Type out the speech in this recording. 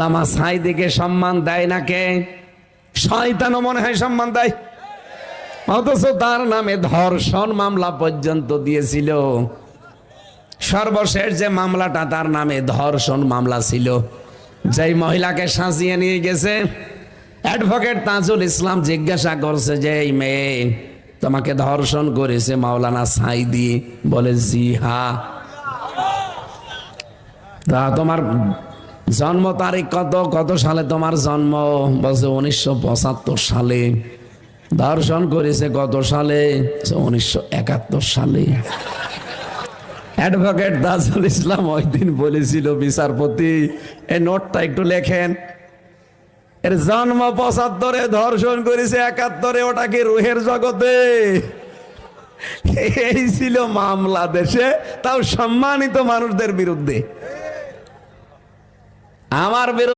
লামা সাইদিকে সম্মান দেয় না কে? শয়তানও মনে হয় সম্মান দেয়। অথচ তার নামে ধর্ষণ মামলা পর্যন্ত দিয়েছিল। সর্বশেষ যে মামলাটা তার নামে ধর্ষণ মামলা ছিল। যেই মহিলাকে সাজিয়ে নিয়ে গেছে। অ্যাডভোকেট তাজুল ইসলাম জিজ্ঞাসা করছে যে, এই মেয়ে, তোমাকে ধর্ষণ করেছে মাওলানা সাইদি। বলে, জি হা। তোমার জন্ম তারিখ কত? কত সালে তোমার জন্ম? বলছে উনিশশো পঁচাত্তর সালে। ধর্ষণ করেছে কত সালে? উনিশশো একাত্তর সালে। অ্যাডভোকেট তাজুল ইসলাম ওই দিন বলেছিল বিচারপতি এই নোটটা একটু লেখেন। এর জন্ম পঁচাত্তরে, ধর্ষণ করেছে একাত্তরে, ওটা কি রুহের জগতে? এই ছিল মামলা দেশে, তাও সম্মানিত মানুষদের বিরুদ্ধে। আমার বিরুদ্ধে